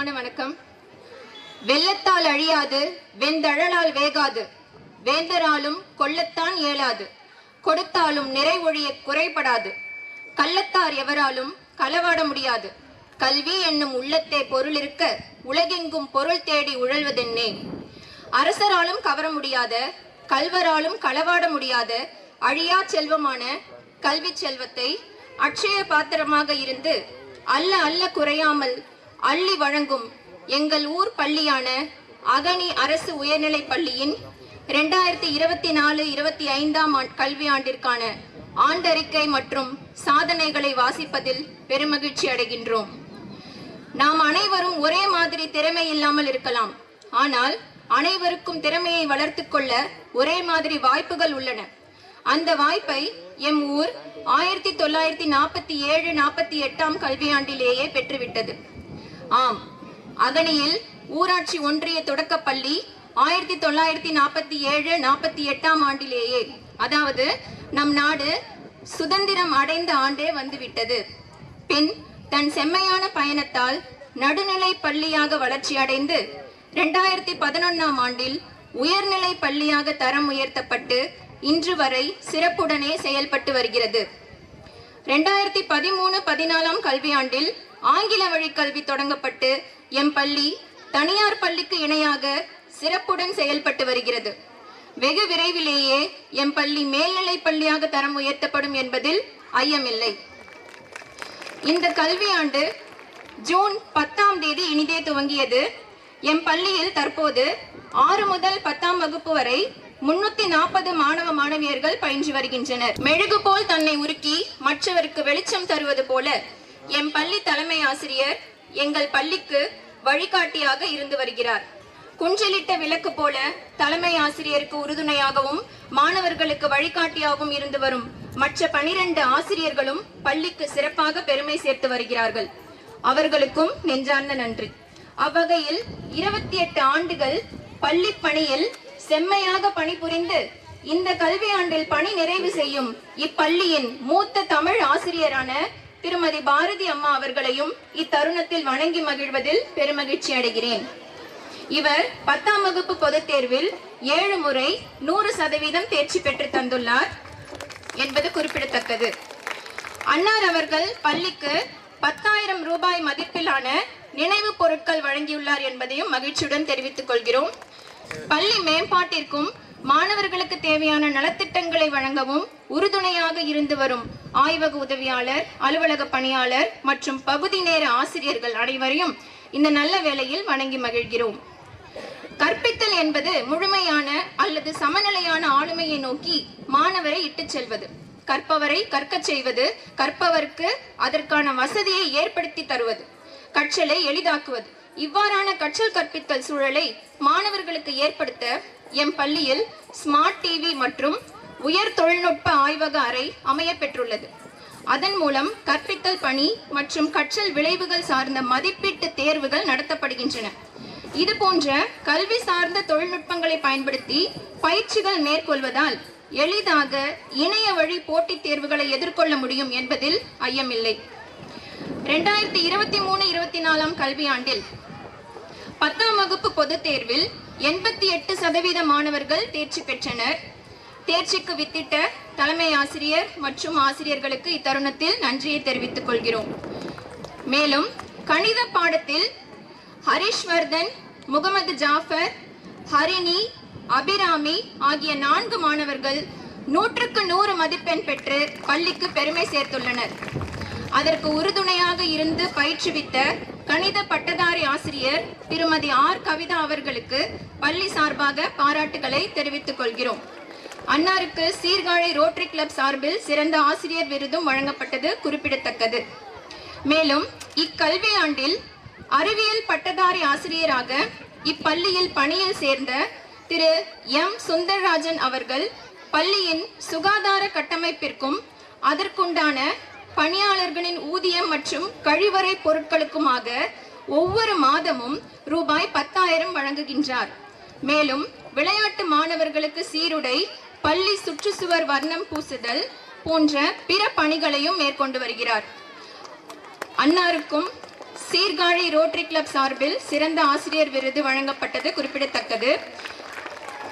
பணிவான வணக்கம். வெள்ளத்தால் அழியாது வெந்தழலால் வேகாது. வேந்தராலும் கொள்ளத்தான் இயலாது. கொடுத்தாலும் நிறைவொழிய குறைபடாது. கள்ளத்தார் எவராலும் களவாட முடியாது. கல்வி என்னும் உள்ளத்தே பொருள் இருக்க உலகெங்கும் பொருள் தேடி உழல்வதென்னே. அரசராலும் கவர முடியாத கல்வராலும் களவாட முடியாத அழியா செல்வமான கல்வி செல்வத்தை அட்சய பாத்திரமாக இருந்து அல்ல அல்ல குறையாமல் அள்ளி வழங்கும் எங்கள் ஊர் பள்ளியான அகனி அரசு உயர்நிலைப் பள்ளியின் ரெண்டாயிரத்தி இருபத்தி நாலு இருபத்தி ஐந்தாம் ஆண்டு கல்வியாண்டிற்கான ஆண்டறிக்கை மற்றும் சாதனைகளை வாசிப்பதில் பெருமகிழ்ச்சி அடைகின்றோம். நாம் அனைவரும் ஒரே மாதிரி திறமை இல்லாமல் இருக்கலாம். ஆனால் அனைவருக்கும் திறமையை வளர்த்து கொள்ள ஒரே மாதிரி வாய்ப்புகள் உள்ளன. அந்த வாய்ப்பை எம் ஊர் ஆயிரத்தி தொள்ளாயிரத்தி நாற்பத்தி ஏழு நாற்பத்தி எட்டாம் கல்வியாண்டிலேயே பெற்றுவிட்டது. ஆம். அகனியில் ஊராட்சி ஒன்றிய தொடக்கப்பள்ளி ஆயிரத்தி தொள்ளாயிரத்தி நாற்பத்தி ஏழு நாற்பத்தி எட்டாம் ஆண்டிலேயே அதாவது நம் நாடு சுதந்திரம் அடைந்த ஆண்டே வந்துவிட்டது. பின் தன் செம்மையான பயணத்தால் நடுநிலை பள்ளியாக வளர்ச்சி அடைந்து இரண்டாயிரத்தி பதினொன்னாம் ஆண்டில் உயர்நிலை பள்ளியாக தரம் உயர்த்தப்பட்டு இன்று வரை சிறப்புடனே செயல்பட்டு வருகிறது. ரெண்டாயிரத்தி பதிமூணு பதினாலாம் கல்வியாண்டில் ஆங்கில வழி கல்வி தொடங்கப்பட்டு எம் பள்ளி தனியார் பள்ளிக்கு இணையாக சிறப்புடன் செயல்பட்டு வருகிறது. வெகு விரைவிலேயே எம் பள்ளி மேல்நிலை பள்ளியாக தரம் உயர்த்தப்படும் என்பதில் ஐயமில்லை. இந்த கல்வியாண்டு ஜூன் பத்தாம் தேதி இனிதே துவங்கியது. எம் பள்ளியில் தற்போது ஆறு முதல் பத்தாம் வகுப்பு வரை முன்னூத்தி நாற்பது மாணவ மாணவியர்கள் பயின்று வருகின்றனர். மெழுகு போல் தன்னை உருக்கி மற்றவருக்கு வெளிச்சம் தருவது போல என் பள்ளி தலைமை ஆசிரியர் எங்கள் பள்ளிக்கு வழிகாட்டியாக இருந்து வருகிறார். குஞ்சலிட்ட விளக்கு போல தலைமை ஆசிரியருக்கு உறுதுணையாகவும் மாணவர்களுக்கு வழிகாட்டியாகவும் இருந்து வரும் மற்ற பனிரெண்டு ஆசிரியர்களும் பள்ளிக்கு சிறப்பாக பெருமை சேர்த்து வருகிறார்கள். அவர்களுக்கும் நெஞ்சார்ந்த நன்றி. அவ்வகையில் இருபத்தி எட்டு ஆண்டுகள் பள்ளி பணியில் செம்மையாக பணிபுரிந்து இந்த கல்வியாண்டில் பணி நிறைவு செய்யும் இப்பள்ளியின் மூத்த தமிழ் ஆசிரியரான திருமதி பாரதி அம்மா அவர்களையும் இத்தருணத்தில் வணங்கி மகிழ்வதில் பெருமகிழ்ச்சி அடைகிறேன். இவர் பத்தாம் வகுப்பு பொதுத் தேர்வில் ஏழு முறை நூறு சதவீதம் தேர்ச்சி பெற்று தந்துள்ளார் என்பது குறிப்பிடத்தக்கது. அன்னார் அவர்கள் பள்ளிக்கு பத்தாயிரம் ரூபாய் மதிப்பிலான நினைவு பொருட்கள் வழங்கியுள்ளார் என்பதையும் மகிழ்ச்சியுடன் தெரிவித்துக் கொள்கிறோம். பள்ளி மேம்பாட்டிற்கும் மாணவர்களுக்கு தேவையான நலத்திட்டங்களை வழங்கவும் உறுதுணையாக இருந்து வரும் ஆய்வக உதவியாளர் அலுவலக பணியாளர் மற்றும் பகுதி நேர ஆசிரியர்கள் அனைவரையும் இந்த நல்ல வேளையில் வணங்கி மகிழ்கிறோம். கற்பித்தல் என்பது முழுமையான அல்லது சமநிலையான ஆளுமையை நோக்கி மாணவரை இட்டுச் செல்வது. கற்பவரை கற்கச் செய்வது கற்பவருக்கு அதற்கான வசதியை ஏற்படுத்தி தருவது கற்றலை எளிதாக்குவது. இவ்வாறான கற்றல் கற்பித்தல் சூழலை மாணவர்களுக்கு ஏற்படுத்த எம் பள்ளியில் ஸ்மார்ட் டிவி மற்றும் உயர் தொழில்நுட்ப ஆய்வக அறை அமைய பெற்றுள்ளது. அதன் மூலம் கற்பித்தல் பணி மற்றும் கற்றல் விளைவுகள் சார்ந்த மதிப்பீட்டு தேர்வுகள் நடத்தப்படுகின்றன. இது போன்ற கல்வி சார்ந்த தொழில்நுட்பங்களை பயன்படுத்தி பயிற்சிகள் மேற்கொள்வதால் எளிதாக இணைய வழி போட்டித் தேர்வுகளை எதிர்கொள்ள முடியும் என்பதில் ஐயமில்லை. ரெண்டாயிரத்தி இருபத்தி மூணு இருபத்தி நாலாம் கல்வியாண்டில் பத்தாம் வகுப்பு பொதுத் தேர்வில் எண்பத்தி எட்டு சதவீத மாணவர்கள் தேர்ச்சி பெற்றனர். தேர்ச்சிக்கு வித்திட்ட தலைமை ஆசிரியர் மற்றும் ஆசிரியர்களுக்கு இத்தருணத்தில் நன்றியை தெரிவித்துக் கொள்கிறோம். மேலும் கணித பாடத்தில் ஹரிஷ்வர்தன் முகமது ஜாஃபர் ஹரிணி அபிராமி ஆகிய நான்கு மாணவர்கள் நூற்றுக்கு நூறு மதிப்பெண் பெற்று பள்ளிக்கு பெருமை சேர்த்துள்ளனர். அதற்கு உறுதுணையாக இருந்து பயிற்றுவித்த கணித பட்டதாரி ஆசிரியர் திருமதி ஆர். கவிதா அவர்களுக்கு பள்ளி சார்பாக பாராட்டுகளை தெரிவித்துக் கொள்கிறோம். அன்னாருக்கு சீர்காழி ரோட்டரி கிளப் சார்பில் சிறந்த ஆசிரியர் விருதும் வழங்கப்பட்டது குறிப்பிடத்தக்கது. மேலும் இக்கல்வியாண்டில் அறிவியல் பட்டதாரி ஆசிரியராக இப்பள்ளியில் பணியில் சேர்ந்த திரு. எம். சுந்தரராஜன் அவர்கள் பள்ளியின் சுகாதார கட்டமைப்பிற்கும் அதற்குண்டான பணியாளர்களின் ஊதியம் மற்றும் கழிவறை பொருட்களுக்குமாக ஒவ்வொரு மாதமும் ரூபாய் பத்தாயிரம் வழங்குகின்றார். மேலும் விளையாட்டு மாணவர்களுக்கு சீருடை பள்ளி சுற்றுச்சுவர் வர்ணம் பூசுதல் போன்ற பிற பணிகளையும் மேற்கொண்டு வருகிறார். அன்னாருக்கும் சீர்காழி ரோட்டரி கிளப் சார்பில் சிறந்த ஆசிரியர் விருது வழங்கப்பட்டது குறிப்பிடத்தக்கது.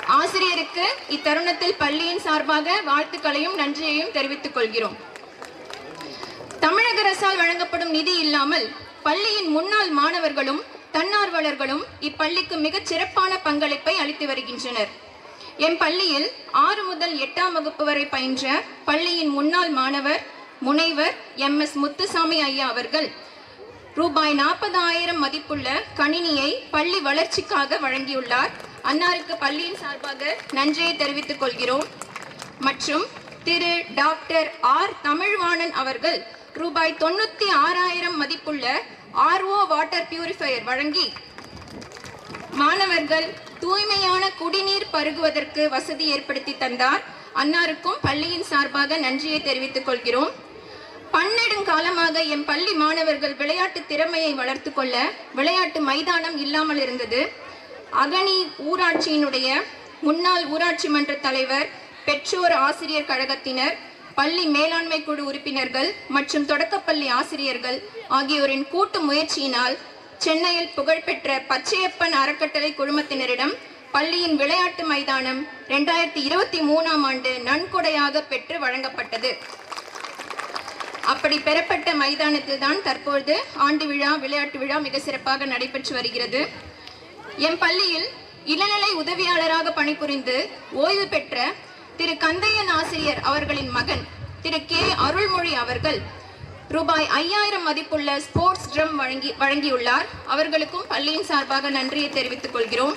ஆசிரியருக்கு இத்தருணத்தில் பள்ளியின் சார்பாக வாழ்த்துக்களையும் நன்றியையும் தெரிவித்துக் கொள்கிறோம். தமிழக அரசால் வழங்கப்படும் நிதி இல்லாமல் பள்ளியின் முன்னாள் மாணவர்களும் தன்னார்வலர்களும் இப்பள்ளிக்கு மிகச் சிறப்பான பங்களிப்பை அளித்து வருகின்றனர். எம் பள்ளியில் ஆறு முதல் எட்டாம் வகுப்பு வரை பயின்ற பள்ளியின் முன்னாள் மாணவர் முனைவர் எம் எஸ் முத்துசாமி ஐயா அவர்கள் ரூபாய் நாற்பதாயிரம் மதிப்புள்ள கணினியை பள்ளி வளர்ச்சிக்காக வழங்கியுள்ளார். அன்னாருக்கு பள்ளியின் சார்பாக நன்றியை தெரிவித்துக் கொள்கிறோம். மற்றும் திரு டாக்டர் ஆர் தமிழ்வாணன் அவர்கள் ரூபாய் தொண்ணூத்தி ஆறாயிரம் மதிப்புள்ள ஆர்ஓ வாட்டர் பியூரிஃபையர் வழங்கி மாணவர்கள் தூய்மையான குடிநீர் பருகுவதற்கு வசதி ஏற்படுத்தி தந்தார். அன்னாருக்கும் பள்ளியின் சார்பாக நன்றியை தெரிவித்துக் கொள்கிறோம். பன்னெடுங்காலமாக எம் பள்ளி மாணவர்கள் விளையாட்டு திறமையை வளர்த்து கொள்ள விளையாட்டு மைதானம் இல்லாமல் இருந்தது. அகனி ஊராட்சியினுடைய முன்னாள் ஊராட்சி மன்ற தலைவர் பெற்றோர் ஆசிரியர் கழகத்தினர் பள்ளி மேலாண்மை குழு உறுப்பினர்கள் மற்றும் தொடக்கப்பள்ளி ஆசிரியர்கள் ஆகியோரின் கூட்டு முயற்சியினால் சென்னையில் புகழ்பெற்ற பச்சையப்பன் அறக்கட்டளை குழுமத்தினரிடம் பள்ளியின் விளையாட்டு மைதானம் இரண்டாயிரத்தி இருபத்தி மூணாம் ஆண்டு நன்கொடையாக பெற்று வழங்கப்பட்டது. அப்படி பெறப்பட்ட மைதானத்தில் தான் தற்பொழுது ஆண்டு விழா விளையாட்டு விழா மிக சிறப்பாக நடைபெற்று வருகிறது. என் பள்ளியில் இளநிலை உதவியாளராக பணிபுரிந்து ஓய்வு பெற்ற திரு கந்தையன் ஆசிரியர் அவர்களின் மகன் திரு கே அருள்மொழி அவர்கள் ரூபாய் ஐயாயிரம் மதிப்புள்ள ஸ்போர்ட்ஸ் ட்ரம் வழங்கி வழங்கியுள்ளார். அவர்களுக்கும் பள்ளியின் சார்பாக நன்றியை தெரிவித்துக் கொள்கிறோம்.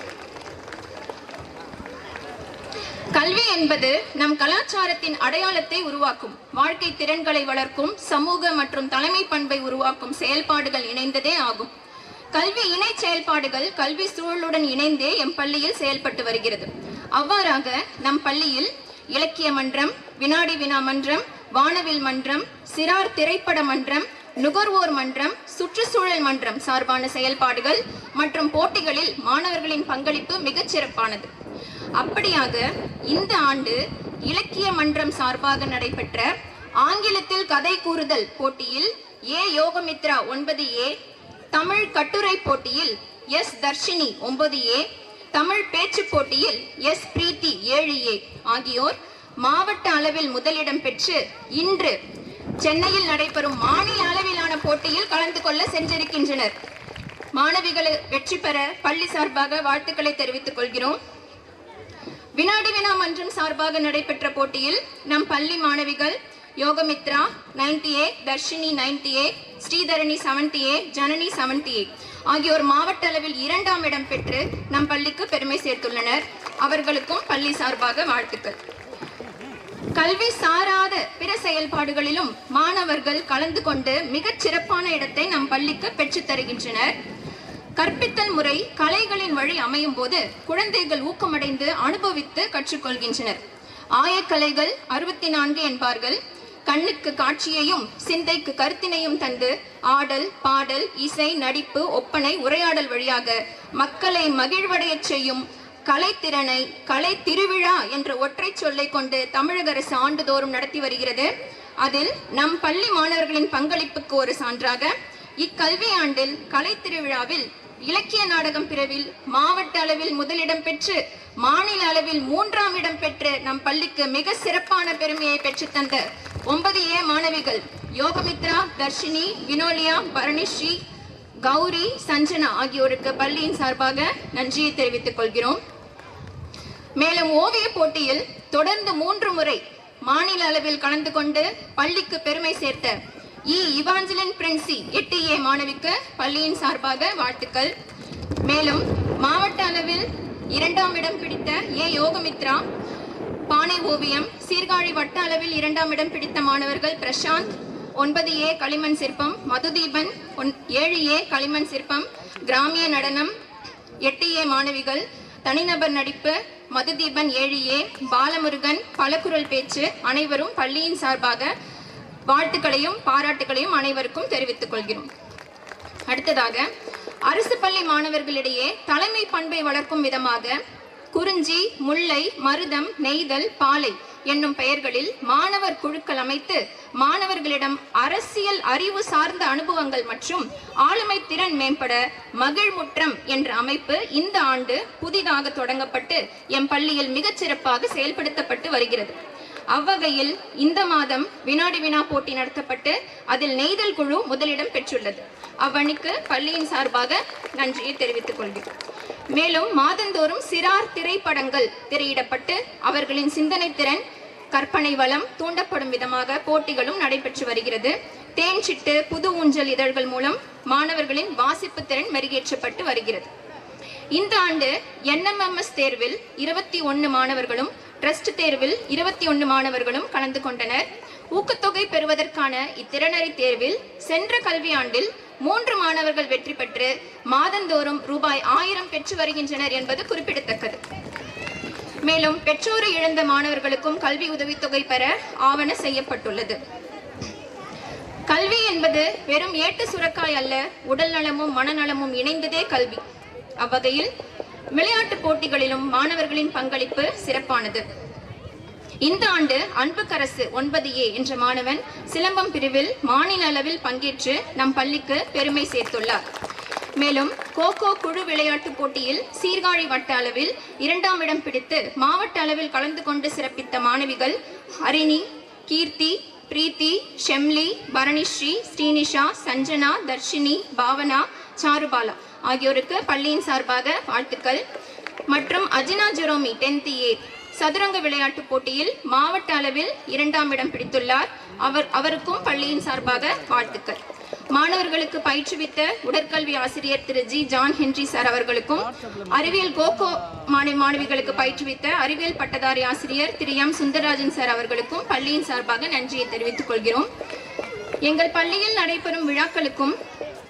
கல்வி என்பது நம் கலாச்சாரத்தின் அடையாளத்தை உருவாக்கும் வாழ்க்கை திறன்களை வளர்க்கும் சமூக மற்றும் தலைமை பண்பை உருவாக்கும் செயல்பாடுகள் இணைந்ததே ஆகும். கல்வி இணை செயல்பாடுகள் கல்வி சூழலுடன் இணைந்தே எம் பள்ளியில் செயல்பட்டு வருகிறது. அவ்வாறாக நம் பள்ளியில் இலக்கிய மன்றம் வினாடி வினா மன்றம் வானவில் மன்றம் சிறார் திரைப்பட மன்றம் நுகர்வோர் மன்றம் சுற்றுச்சூழல் மன்றம் சார்பான செயல்பாடுகள் மற்றும் போட்டிகளில் மாணவர்களின் பங்களிப்பு மிகச் சிறப்பானது. அப்படியாக இந்த ஆண்டு இலக்கிய மன்றம் சார்பாக நடைபெற்ற ஆங்கிலத்தில் கதை கூறுதல் போட்டியில் ஏ. யோகமித்ரா ஒன்பது ஏ தமிழ் கட்டுரை போட்டியில் எஸ். தர்ஷினி ஒன்பது ஏ தமிழ் பேச்சு போட்டியில் எஸ் பிரீத்தி ஏழு ஏ ஆகியோர் மாவட்ட அளவில் முதலிடம் பெற்று இன்று சென்னையில் நடைபெறும் மாநில அளவிலான போட்டியில் கலந்து கொள்ள சென்றிருக்கின்றனர். மாணவிகளை வெற்றி பெற பள்ளி சார்பாக வாழ்த்துக்களை தெரிவித்துக் கொள்கிறோம். வினாடி வினா மன்றம் சார்பாக நடைபெற்ற போட்டியில் நம் பள்ளி மாணவிகள் Yogamithra ninety A Dharshini ninety A Sridharani seventy A Janani seventy A ஆகியோர் மாவட்ட அளவில் இரண்டாம் இடம் பெற்று நம் பள்ளிக்கு பெருமை சேர்த்துள்ளனர். அவர்களுக்கும் பள்ளி சார்பாக வாழ்த்துக்கள். கல்வி சாராத பிற செயல்பாடுகளிலும் மாணவர்கள் கலந்து கொண்டு மிகச் சிறப்பான இடத்தை நம் பள்ளிக்கு பெற்றுத் தருகின்றனர். கற்பித்தல் முறை கலைகளின் வழி அமையும் போது குழந்தைகள் ஊக்கமடைந்து அனுபவித்து கற்றுக்கொள்கின்றனர். ஆயக்கலைகள் அறுபத்தி நான்கு என்பார்கள். கண்ணுக்கு காட்சியையும் சிந்தைக்கு கருத்தினையும் தந்து ஆடல் பாடல் இசை நடிப்பு ஒப்பனை உரையாடல் வழியாக மக்களை மகிழ்வடையச் செய்யும் கலைத்திறனை கலை திருவிழா என்ற ஒற்றை சொல்லை கொண்டு தமிழக அரசு ஆண்டுதோறும் நடத்தி வருகிறது. அதில் நம் பள்ளி மாணவர்களின் பங்களிப்புக்கு ஒரு சான்றாக இக்கல்வி ஆண்டில் கலை திருவிழாவில் இலக்கிய நாடகம் பிரிவில் மாவட்ட அளவில் முதலிடம் பெற்று மாநில அளவில் மூன்றாம் இடம் பெற்று நம் பள்ளிக்கு மிக சிறப்பான பெருமையை பெற்றுத் தந்த ஒன்பது ஏ மாணவிகள். யோகமித்ரா தர்ஷினி வினோலியா பரணிஸ்ரீ கௌரி சஞ்சனா ஆகியோருக்கு பள்ளியின் சார்பாக நன்றியை தெரிவித்துக் கொள்கிறோம். மேலும் ஓவிய போட்டியில் தொடர்ந்து மூன்று முறை மாநில அளவில் கலந்து கொண்டு பள்ளிக்கு பெருமை சேர்த்த இ. இவாஞ்சலின் பிரின்சி எட்டு ஏ மாணவிக்கு பள்ளியின் சார்பாக வாழ்த்துக்கள். மேலும் மாவட்ட அளவில் இரண்டாம் இடம் பிடித்த ஏ. யோகமித்ரா பானை ஓவியம் சீர்காழி வட்ட அளவில் இரண்டாம் இடம் பிடித்த மாணவர்கள் பிரசாந்த் ஒன்பது ஏ களிமண் சிற்பம் மதுதீபன் ஒன் ஏழு ஏ களிமண் சிற்பம் கிராமிய நடனம் எட்டு ஏ மாணவிகள் தனிநபர் நடிப்பு மதுதீபன் ஏழு ஏ பாலமுருகன் பலக்குரல் பேச்சு அனைவரும் பள்ளியின் சார்பாக வாழ்த்துக்களையும் பாராட்டுகளையும் அனைவருக்கும் தெரிவித்துக் கொள்கிறோம். அடுத்ததாக அரசு பள்ளி மாணவர்களிடையே தலைமை பண்பை வளர்க்கும் விதமாக குறிஞ்சி முல்லை மருதம் நெய்தல் பாலை என்னும் பெயர்களில் மாணவர் குழுக்கள் அமைத்து மாணவர்களிடம் அரசியல் அறிவு சார்ந்த அனுபவங்கள் மற்றும் ஆளுமை திறன் மேம்பட மகிழ்முற்றம் என்ற அமைப்பு இந்த ஆண்டு புதிதாக தொடங்கப்பட்டு எம் பள்ளியில் மிகச்சிறப்பாக செயல்படுத்தப்பட்டு வருகிறது. அவ்வகையில் இந்த மாதம் வினாடி வினா போட்டி நடத்தப்பட்டு அதில் நெய்தல் குழு முதலிடம் பெற்றுள்ளது. அவ்வணிக்கு பள்ளியின் சார்பாக நன்றியை தெரிவித்துக் கொள்கிறேன். மேலும் மாதந்தோறும் சிறார் திரைப்படங்கள் திரையிடப்பட்டு அவர்களின் சிந்தனை திறன் கற்பனை வளம் தூண்டப்படும் விதமாக போட்டிகளும் நடைபெற்று வருகிறது. தேன் சிட்டு புது ஊஞ்சல் இதழ்கள் மூலம் மாணவர்களின் வாசிப்பு திறன் மெருகேற்றப்பட்டு வருகிறது. இந்த ஆண்டு என்எம்எம்எஸ் தேர்வில் இருபத்தி ஒன்று மாணவர்களும் ட்ரஸ்ட் தேர்வில் இருபத்தி ஒன்று மாணவர்களும் கலந்து கொண்டனர். ஊக்கத்தொகை பெறுவதற்கான இத்திறனறி தேர்வில் சென்ற கல்வியாண்டில் மூன்று மாணவர்கள் வெற்றி பெற்று மாதந்தோறும் ரூபாய் ஆயிரம் பெற்று வருகின்றனர் என்பது குறிப்பிடத்தக்கது. மேலும் பெற்றோரை இழந்த மாணவர்களுக்கும் கல்வி உதவித்தொகை பெற ஆவண செய்யப்பட்டுள்ளது. கல்வி என்பது வெறும் ஏட்டு சுரக்காய் அல்ல உடல் நலமும் மனநலமும் இணைந்ததே கல்வி. அவ்வகையில் விளையாட்டுப் போட்டிகளிலும் மாணவர்களின் பங்களிப்பு சிறப்பானது. இந்த ஆண்டு அன்புக்கரசு ஒன்பது ஏ என்ற மாணவன் சிலம்பம் பிரிவில் மாநில அளவில் பங்கேற்று நம் பள்ளிக்கு பெருமை சேர்த்துள்ளார். மேலும் கோகோ குழு விளையாட்டுப் போட்டியில் சீர்காழி வட்ட அளவில் இரண்டாம் இடம் பிடித்து மாவட்ட அளவில் கலந்து கொண்டு சிறப்பித்த மாணவிகள் ஹரிணி கீர்த்தி பிரீத்தி ஷெம்லி பரணிஸ்ரீ ஸ்ரீனிஷா சஞ்சனா தர்ஷினி பாவனா சாருபாலா ஆகியோருக்கு பள்ளியின் சார்பாக வாழ்த்துக்கள். மற்றும் அஜினா ஜெரோமி டென்த் ஏ சதுரங்க விளையாட்டு போட்டியில் மாவட்ட அளவில் இரண்டாம் இடம் பிடித்துள்ளார். அவர் அவருக்கும் பள்ளியின் சார்பாக வாழ்த்துக்கள். மாணவர்களுக்கு பயிற்றுவித்த உடற்கல்வி ஆசிரியர் திரு ஜி. ஜான் ஹென்றி சார் அவர்களுக்கும் அறிவியல் கோகோ மாணவி மாணவிகளுக்கு பயிற்றுவித்த அறிவியல் பட்டதாரி ஆசிரியர் திரு எம். சுந்தரராஜன் சார் அவர்களுக்கும் பள்ளியின் சார்பாக நன்றியை தெரிவித்துக் கொள்கிறோம். எங்கள் பள்ளியில் நடைபெறும் விழாக்களுக்கும்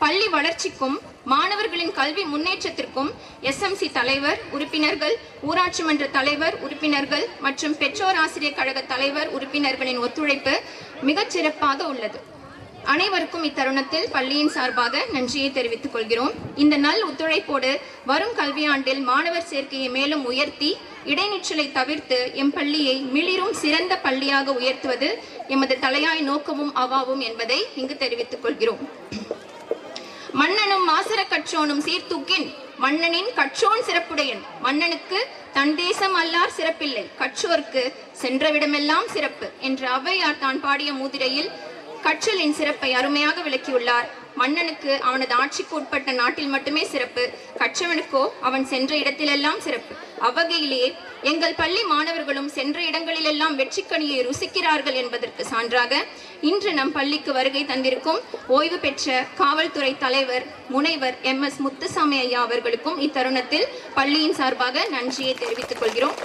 பள்ளி வளர்ச்சிக்கும் மாணவர்களின் கல்வி முன்னேற்றத்திற்கும் எஸ்எம்சி தலைவர் உறுப்பினர்கள் ஊராட்சி மன்ற தலைவர் உறுப்பினர்கள் மற்றும் பெற்றோர் ஆசிரியர் கழக தலைவர் உறுப்பினர்களின் ஒத்துழைப்பு மிகச் சிறப்பாக உள்ளது. அனைவருக்கும் இத்தருணத்தில் பள்ளியின் சார்பாக நன்றியை தெரிவித்துக் கொள்கிறோம். இந்த நல் ஒத்துழைப்போடு வரும் கல்வியாண்டில் மாணவர் சேர்க்கையை மேலும் உயர்த்தி இடைநிற்றலை தவிர்த்து எம் பள்ளியை மிளிரும் சிறந்த பள்ளியாக உயர்த்துவது எமது தலையாய் நோக்கமும் அவாவும் என்பதை இங்கு தெரிவித்துக் கொள்கிறோம். மன்னனும் மாசர கற்றோனும் சீர்தூக்கின். மன்னனின் கற்றோன் சிறப்புடையன். மன்னனுக்கு தன் தேசம் அல்லார் சிறப்பில்லை. கற்றோர்க்கு சென்றவிடமெல்லாம் சிறப்பு. என்று ஔவையார் தான் பாடிய மூதிரையில் கற்றலின் சிறப்பை அருமையாக விளக்கியுள்ளார். மன்னனுக்கு அவனது ஆட்சிக்கு உட்பட்ட நாட்டில் மட்டுமே சிறப்பு கற்றவனுக்கோ அவன் சென்ற இடத்திலெல்லாம் சிறப்பு. அவ்வகையிலேயே எங்கள் பள்ளி மாணவர்களும் சென்ற இடங்களிலெல்லாம் வெற்றிக்கனியை ருசிக்கிறார்கள் என்பதற்கு சான்றாக இன்று நம் பள்ளிக்கு வருகை தந்திருக்கும் ஓய்வு பெற்ற காவல்துறை தலைவர் முனைவர் எம். எஸ். முத்துசாமி ஐயா அவர்களுக்கும் இத்தருணத்தில் பள்ளியின் சார்பாக நன்றியை தெரிவித்துக் கொள்கிறோம்.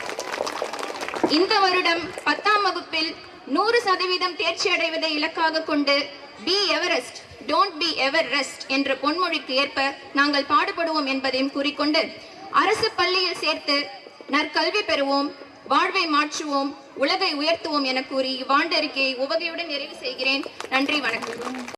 இந்த வருடம் பத்தாம் வகுப்பில் நூறு சதவீதம் தேர்ச்சி அடைவதை இலக்காக கொண்டு be Everest don't be ever rest என்ற பொன்மொழிக்கு ஏற்ப நாங்கள் பாடுபடுவோம் என்பதையும் கூறிக்கொண்டு அரசு பள்ளியில் சேர்த்து நற்கல்வி பெறுவோம் வாழ்வை மாற்றுவோம் உலகை உயர்த்துவோம் என கூறி இவ்வாண்டு அறிக்கையை உவகையுடன் நிறைவு செய்கிறேன். நன்றி வணக்கம்.